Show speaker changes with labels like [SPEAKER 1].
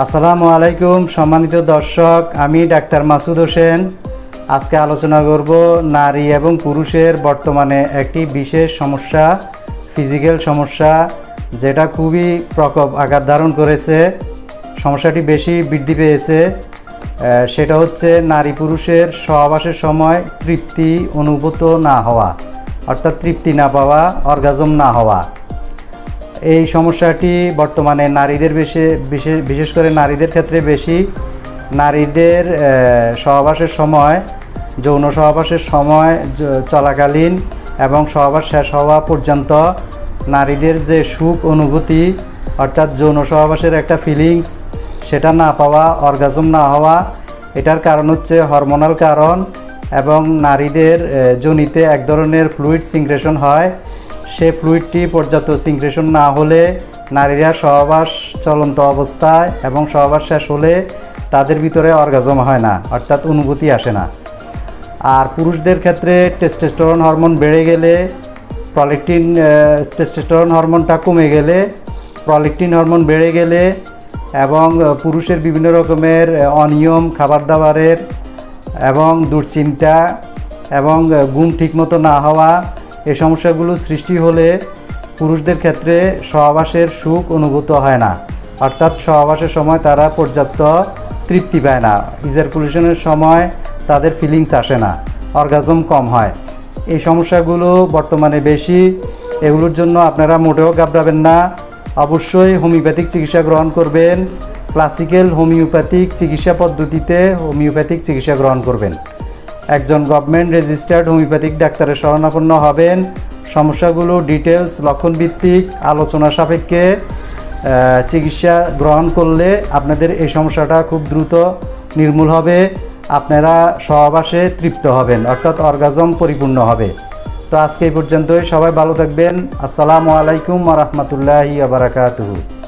[SPEAKER 1] আসসালামু আলাইকুম, সম্মানিত দর্শক, আমি ডাক্তার মাসুদ হোসেন। আজকে আলোচনা করব নারী এবং পুরুষের বর্তমানে একটি বিশেষ সমস্যা ফিজিক্যাল সমস্যা, যেটা খুবই প্রকোপ আকার ধারণ করেছে। সমস্যাটি বেশি বৃদ্ধি পেয়েছে। সেটা হচ্ছে নারী পুরুষের সহবাসের সময় তৃপ্তি অনুভূত না হওয়া, অর্থাৎ তৃপ্তি না পাওয়া, অর্গাজম না হওয়া। এই সমস্যাটি বর্তমানে নারীদের বেশি, বিশেষ বিশেষ করে নারীদের ক্ষেত্রে বেশি। নারীদের সহবাসের সময়, যৌন সহবাসের সময় চলাকালীন এবং সহবাস শেষ হওয়া পর্যন্ত নারীদের যে সুখ অনুভূতি, অর্থাৎ যৌন সহবাসের একটা ফিলিংস সেটা না পাওয়া অর্গাজম না হওয়া, এটার কারণ হচ্ছে হরমোনাল কারণ এবং নারীদের যোনিতে এক ধরনের ফ্লুইড সিংক্রেশন হয়। সে ফ্লুইডটি পর্যাপ্ত সিংক্রেশন না হলে নারীরা সহবাস চলন্ত অবস্থায় এবং সহবাস শেষ হলে তাদের ভিতরে অর্গাজম হয় না, অর্থাৎ অনুভূতি আসে না। আর পুরুষদের ক্ষেত্রে টেস্টোস্টেরন হরমোন বেড়ে গেলে প্রলিকটিন টেস্টোস্টেরন হরমোনটা কমে গেলে প্রলিকটিন হরমোন বেড়ে গেলে এবং পুরুষের বিভিন্ন রকমের অনিয়ম খাবার দাবারের এবং দুশ্চিন্তা এবং ঘুম ঠিকমতো না হওয়া এই সমস্যাগুলো সৃষ্টি হলে পুরুষদের ক্ষেত্রে সহবাসের সুখ অনুভূত হয় না। অর্থাৎ সহবাসের সময় তারা পর্যাপ্ত তৃপ্তি পায় না। ইজারকুলেশনের সময় তাদের ফিলিংস আসে না অর্গাজম কম হয়। এই সমস্যাগুলো বর্তমানে বেশি। এগুলোর জন্য আপনারা মোটেও ঘাবড়াবেন না। অবশ্যই হোমিওপ্যাথিক চিকিৎসা গ্রহণ করবেন। ক্লাসিক্যাল হোমিওপ্যাথিক চিকিৎসা পদ্ধতিতে হোমিওপ্যাথিক চিকিৎসা গ্রহণ করবেন। একজন গভর্নমেন্ট রেজিস্টার্ড হোমিওপ্যাথিক ডাক্তারের শরণাপন্ন হবেন। সমস্যাগুলো ডিটেলস লক্ষণভিত্তিক, আলোচনা সাপেক্ষে চিকিৎসা গ্রহণ করলে আপনাদের এই সমস্যাটা খুব দ্রুত নির্মূল হবে, আপনারা সহবাসে তৃপ্ত হবেন, অর্থাৎ অর্গাজম পরিপূর্ণ হবে। তো আজকে এই পর্যন্তই, সবাই ভালো থাকবেন, আসসালামু আলাইকুম রহমতুল্লাহি আবরাকাতুহু